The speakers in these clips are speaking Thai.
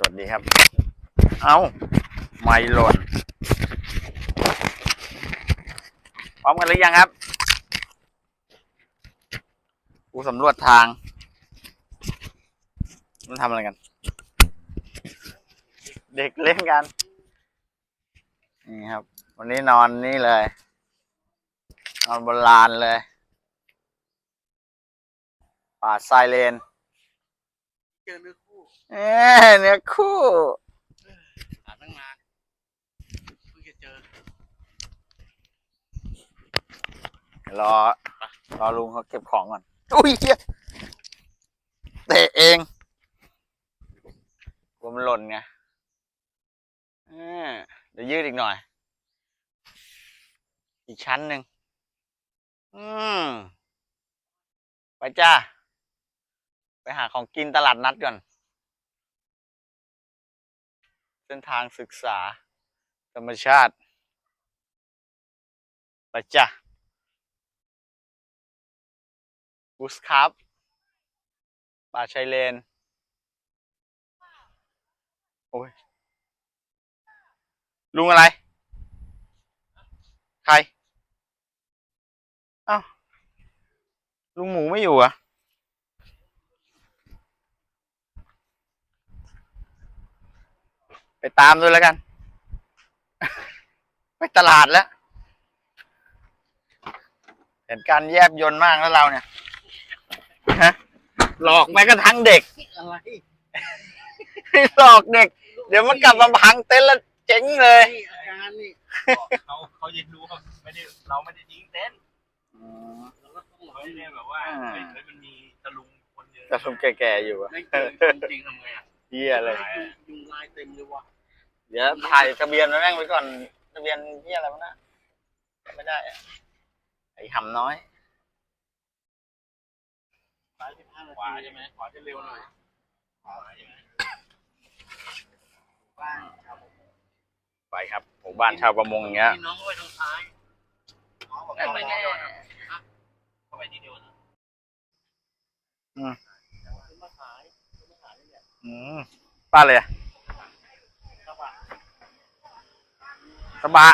สวัสดีครับ เอาไม่หล่นพร้อมกันหรือยังครับกูสำรวจทาง มันทำอะไรกัน เด็กเล่นกัน นี่ครับ วันนี้นอนนี่เลย นอนบนลานเลย ป่าไซเลนเจอเนื้อค เอ้ยเนื้อคู่ หาตั้งนานเพิ่งจะเจอรอ รอลุงเขาเก็บของก่อน อุ้ยเหี้ยเตะเองกลัวมันหล่นไงเออเดี๋ยวยืดอีกหน่อย อีกชั้นหนึ่ง อืม ไปจ้า ไปหาของกินตลาดนัดก่อน เส้นทางศึกษา ธรรมชาติไปจ้าบูสครับป่าชายเลน โอ้ย ลุงอะไร ใครเอ้าลุงหมูไม่อยู่เหรอะ ไปตามด้วยแล้วกัน ไปตลาดแล้ว เห็นการแยบยนต์มากแล้วเราเนี่ยฮะหลอกแม้กระทั่งเด็กอะไรหลอกเด็ก เดี๋ยวมันกลับมาพังเต็นท์แล้วเจ๊งเลยนี่อาการนี่เขาเขาเย็นรู้เขาไม่ได้เราไม่ได้ทิ้งเต็นท์เราก็ต้องหลเขาอยไม่ได้แบบว่าอ่าเฮ้ยเฮ้ยมันมีตะลุงคนเดียวแต่ลุงแก่ๆอยู่อะไม่เจอจริงๆทำไงอะ เฮียเลยยุงยุงลายเต็มเลยว่ะเดี๋ยวถ่ายทะเบียนมาแม่งไว้ก่อนทะเบียนเฮียอะไรวะนะไม่ได้อะไอ้หำน้อยสายสิบห้านาขวาทีใช่ไหมขวาจะเร็วหน่อยขวาใช่ไหมบ้านชาวไปครับหมู่บ้านชาวประมงอย่างเงี้ยพี่น้องก็ไปทางซ้ายอ๋อบอกนั่นเขาไปไปไงแน่เข้าไปทีเดียวนะซื้อ ป้าเลยอะกระบะกระบะ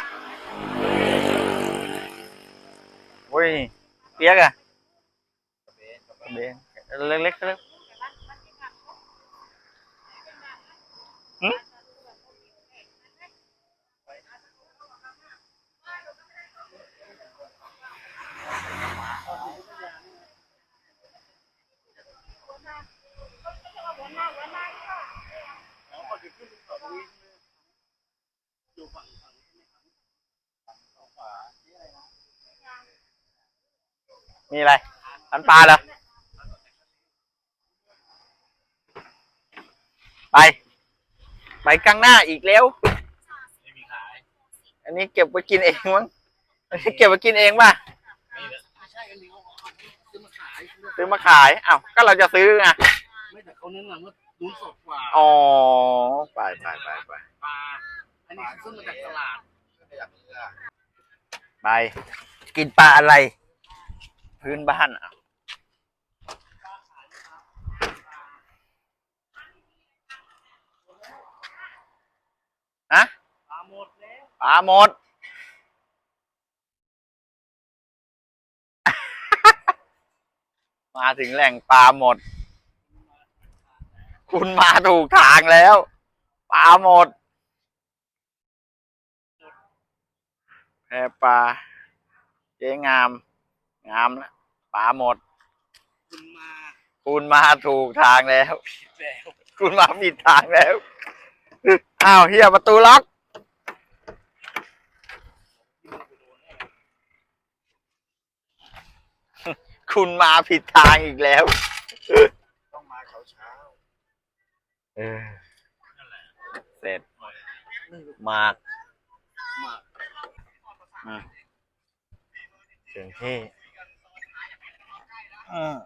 โอ้ยเปียกอะกระเบนเล็กๆเล็กหึ มีอะไรอันปลาเหรอ ไป ไปกลางหน้าอีกแล้วไม่มีขายอันนี้เก็บไว้กินเองมั้ง อันนี้เก็บไว้กินเองป่ะมีแล้วไม่ใช่อันนี้เขาเอาซื้อมาขายซื้อมาขาย อ้าว ก็เราจะซื้อไงไม่ แต่เขาแนะนำว่าดูสดกว่าอ๋อไปไปไปไปปลาอันนี้ซื้อมาจากตลาดไปกินปลาอะไร พื้นบ้านอะฮะปลาหมดแล้วปลาหมดมาถึงแหล่งปลาหมด คุณมาถูกทางแล้วปลาหมดแพปลาเจ๊งาม งามแล้วปลาหมด คุณมาคุณมาถูกทางแล้วแล้วคุณมาผิดทางแล้ว อ้าวเฮียประตูล็อก คุณมาผิดทางอีกแล้ว เออเสร็จนี่มากมาถึงที่อืม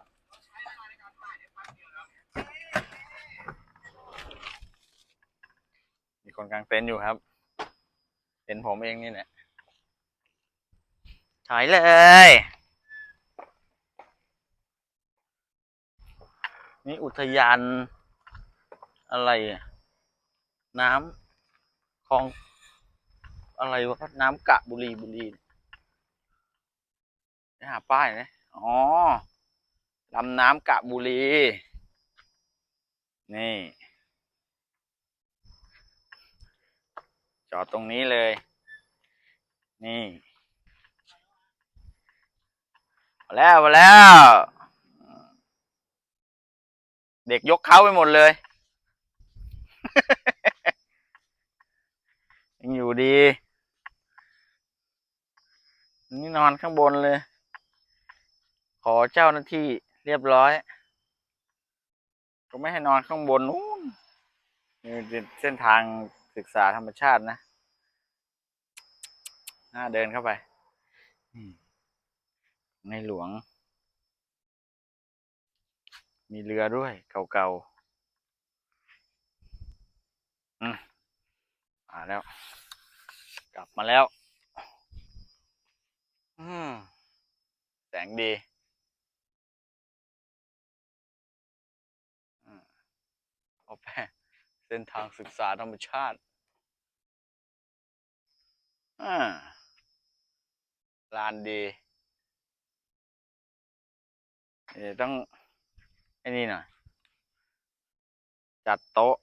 มีคนกลางเต็นท์อยู่ครับเต็นท์ผมเองนี่แหละถอยเลย นี่อุทยาน อะไรน้ำคลอง อะไรวะน้ำกะบุรีบุรีไปหาป้ายไหมอ๋อลำน้ำกะบุรี นี่ จอดตรงนี้เลย นี่มาแล้วมาแล้ว เด็กยกเขาไปหมดเลย ยังอยู่ ดี นี่นอนข้างบนเลย ขอเจ้าหน้าที่เรียบร้อย ก็ไม่ให้นอนข้างบนนู้นนี่เป็นเส้นทางศึกษาธรรมชาตินะน่าเดินเข้าไปอืมในหลวง มีเรือด้วยเก่าๆ อืมมาแล้วก ลับมาแล้วอืมแสงดีอืมเอาไปเส้นทางศึกษาธรรมชาติอลานดีเดี๋ยวต้องไอ้นี่หน่อย จัดโต๊ะ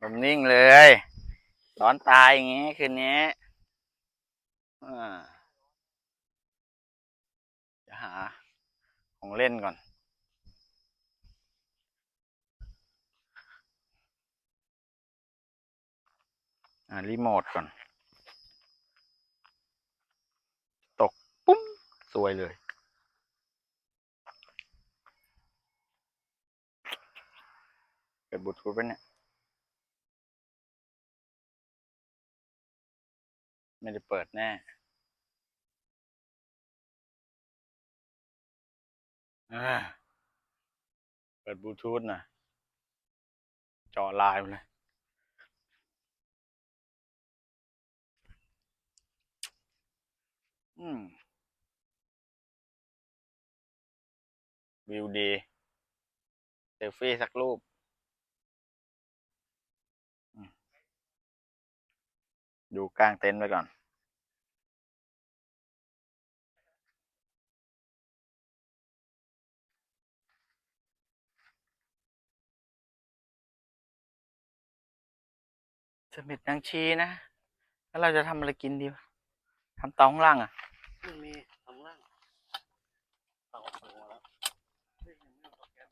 ผมนิ่งเลยร้อนตายอย่างงี้คืนนี้จะหา ของเล่นก่อน อ่า รีโมทก่อน ตก ปุ้มสวยเลย เปิ ดบลูทูธไปเนี่ย ไม่ได้เปิดแน่เปิดบลูทูธน่อยจอลน์มาเลยอืมวิวดีเซลฟี่สักรูป ดูกลางเต็นท์ไว้ก่อนเสม็ดนางชีนะ แล้วเราจะทำอะไรกินดีวะทำเตาข้างล่างอะมันมีข้างล่างเตาเปิดมาแล้วเฮ้ยยังไม่เอาแก๊ส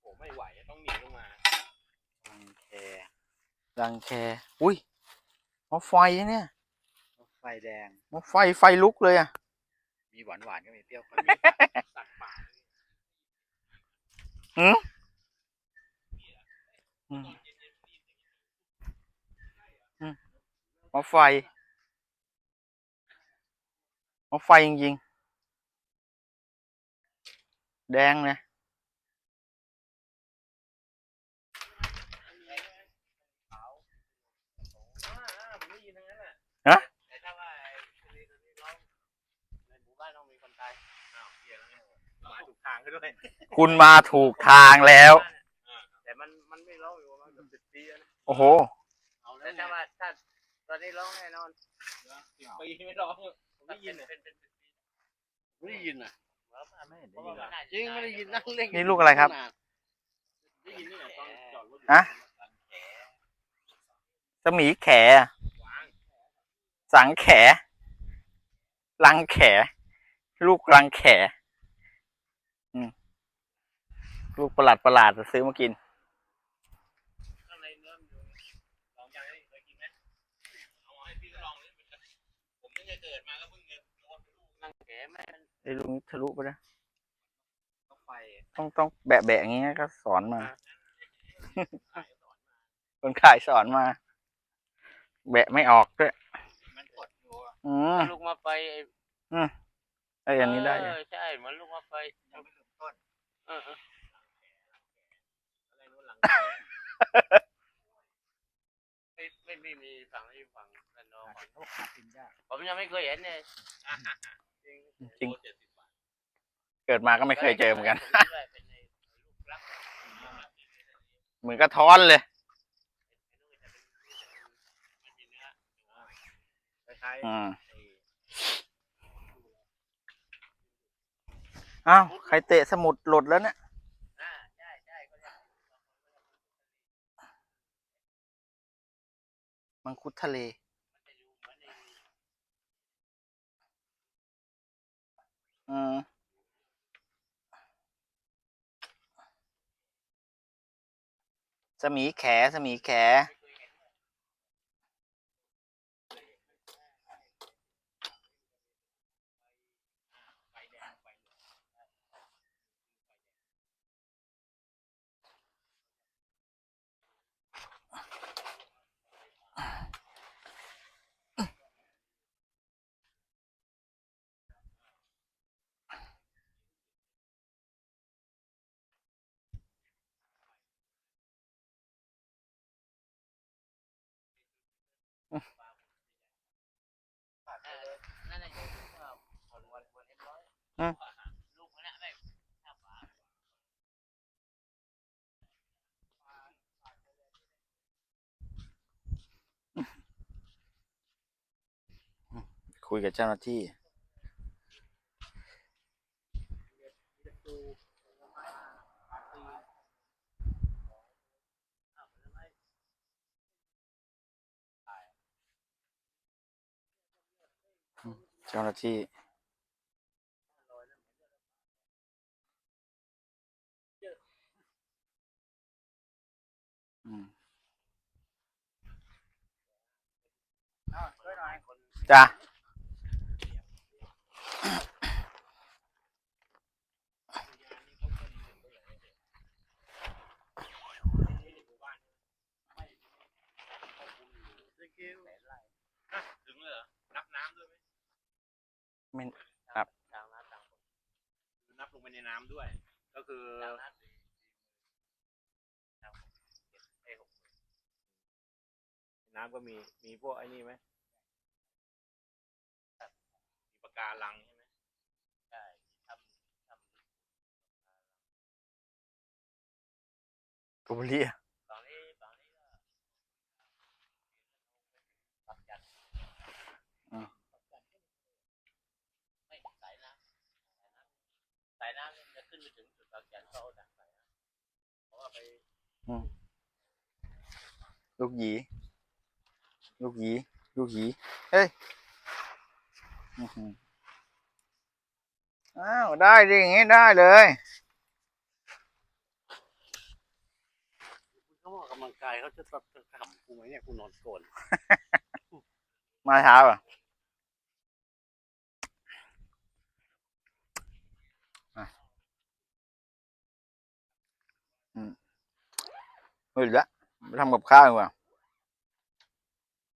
โอ้ไม่ไหวต้องหนีลงมา รังแค รังแค อุ้ยหม้อไฟเนี่ยไฟแดงหม้อไฟไฟลุกเลยอะ มีหวานหวานๆก็มีเปรี้ยวก็มันมีมีสัตว์ป่าหืมอืมอืมหม้อไฟหม้อไฟจริงๆ แดงเลย ผมได้ยินทั้งนั้นแหละ ฮะ แต่ถ้าว่าไอ้คนนี้คนนี้ร้องในหมู่บ้าน ต้องมีคนตายอ้าวเหี้ยแล้วเนี่ยมาถูกทางก็ด้วย คุณมาถูกทางแล้ว แต่มันมันไม่ร้องอยู่ประมาณเกือบสิบปีแล้วนะโอ้โห เอาแล้วถ้าว่าถ้าตอนนี้ร้องแน่นอนสิบปีไม่ร้องผมได้ยินเป็นเป็นเป็นปีไม่ได้ยินอะไม่เห็นได้ยินจริงไม่ได้ยินนั่งเล่นนี่ลูกอะไรครับ ได้ยินนี่แหละตอนจอดรถอยู่ฮะ สมีแขสังแขรังแข ลูกรังแขอืมลูกประหลาดประหลาดๆซื้อมากินข้างในเนื้อมันอยู่ลองยังเคยกินไหมเอาให้พี่ก็ลองเลยมันจะผมตั้งแต่เกิดมาก็เพิ่งจะโดนลูกนั่งแกแม่มันไอ้ลุงนี่ทะลุไปนะต้องไฟต้องต้องแบะแบะอย่างเงี้ยก็สอนมา คนขายสอนมา แบะไม่ออกด้วยมันกดอยู่อะอืมลูกมาไฟไอ้ ไอ้อันนี้ได้อยู่เออใช่เหมือนลูกมาไฟตอเอออะไรนู้นหลังไม่ไม่ไม่มีฝั่งที่ฝั่งระนองหาเขาหากินยากผมยังไม่เคยเห็นเลยจริงเจ็ดสิบบาทเกิดมาก็ไม่เคยเจอเหมือนกันผมคิดว่าเป็นในลูกรักเหมือนกระท้อนเลยมันมีเนื้อคล้ายอืม ๆไอ้าวใครเตะสมุดหลุดแล้วเนี่ยมังคุดทะเล อืมสมีแข สมีแข นั่นแหละอยู่ที่ว่าคนวันวันเอ็มร้อยอืมลูกมันน่ะไม่ห้าฝาคุยกับเจ้าหน้าที่ เจ้าหน้าที่ อืมจ้ะ ถึงเลยเหรอ นับน้ำด้วยไหม ไม่ทางน้ำทางบกคือนับลงไปในน้ำด้วย ก็คือทางน้ำสี่ทางบกเจ็ดเอ้ยหกน้ำก็มีมีพวกไอ้นี่ไหมมีปะการังใช่ไหมใช่ทำทำกบุรีอะ ฝั่งนี้ฝั่งนี้ก็ปักจันทร์ปักจันทร์ไม่สายน้ำสายน้ำเนี่ยจะขึ้น ไปถึงจุดปักจันทร์ก็เอาดักสายน้ำเพราะว่าไปลูกหยี ลูกหยี ลูกหยี เฮ้ยอื้อหืออ้าว ได้ดิอย่างงี้ได้เลย เขาบอกกำลังกายเขาจะตัดจะทำกูไหมเนี่ยกูนอนโกน มาเช้าอะอะ ไม่รู้ละทำกับข้าวดีกว่า